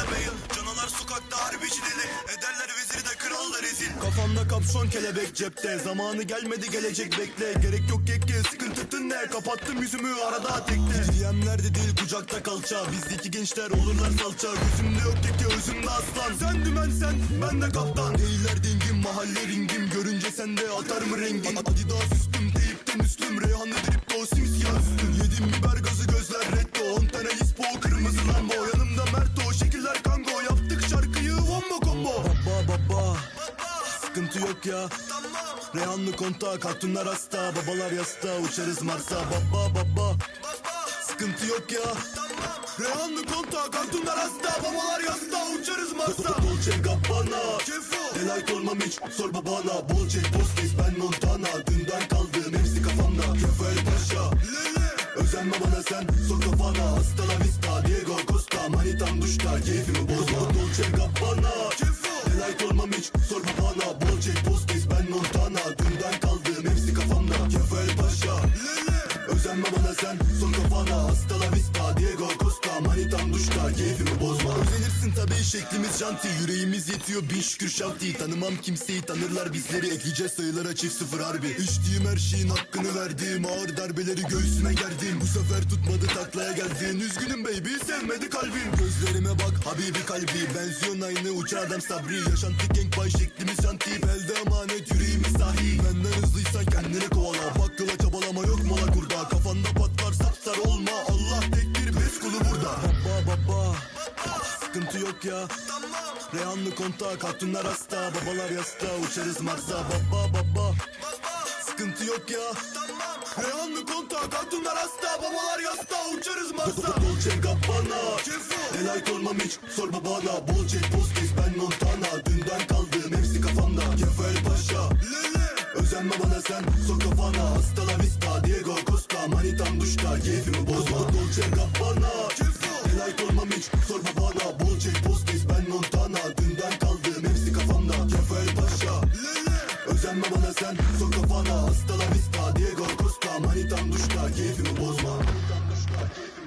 eder beyim Canalar sokakta harbici deli. Ederler veziri de kral da rezil Kafamda kapşon kelebek cepte. Zamanı gelmedi gelecek bekle. Gerek yok gekke sıkıntı ne Kapattım yüzümü arada tekte DM'lerde değil kucakta kalça. Bizdeki gençler olurlar salça. Gözümde yok keke özümde aslan. Sen dümen sen ben de kaptan. Değiller dingim mahalle ringim. Görünce sende atar mı rengin? Adidas üstüm teyipten üstüm Reyhanlı dripte o simsiyah üstüm. Yedim biber gazı göz yok ya. Reyhanlı konta kartunlar hasta. Babalar yasta uçarız Mars'a. Baba baba. Sıkıntı yok ya. Reyhanlı konta kartunlar hasta. Babalar yasta uçarız Mars'a. Dolce Gabbana Delight olmam hiç sor babana. Bol çek postiz ben Montana. Dünden kaldığım hepsi kafamda. Kemal Paşa. Özenme bana sen sok kafana. Hasta la vista Diego Costa. Manitam duşta keyfimi bozma Dünden kaldığım bana sen. Son kafana Hasta la vista Diego Costa Manitam duşta keyfimi bozma. Özenirsin tabii şeklimiz janti. Yüreğimiz yetiyor bin şükür şanti. Tanımam kimseyi tanırlar bizleri. Ekleyeceğiz sayılara çift sıfır harbi. İçtiğim her şeyin hakkını verdim. Ağır darbeleri göğsüme gerdim. Bu sefer tutmadı taklaya geldin Üzgünüm baby sevmedi kalbim. Gözlerime bak habibi kalbi. Benziyon aynı uçan adam sabri. Yaşantı gang bay şeklimiz janti. Belde emanet yüreğimiz sahi Benden yok ya. Reyhanlı konta kartunlar hasta. Babalar yasta uçarız Mars'a. Baba baba. Sıkıntı yok ya. Reyhanlı konta kartunlar hasta. Babalar yasta uçarız Mars'a. Dolce Gabbana Delight olmam hiç. Sor babana. Bol çek postiz ben Montana. Dünden kaldığım hepsi kafamda. Kemal Paşa. Özenme bana sen. Sok kafana. Hasta la vista. Diego Costa. Manitam duşta. Keyfimi bozma. Dolce Gabbana sen sok kafana Hasta la vista Diego Costa Manitam duşta keyfimi bozma. Manitam duşta keyfimi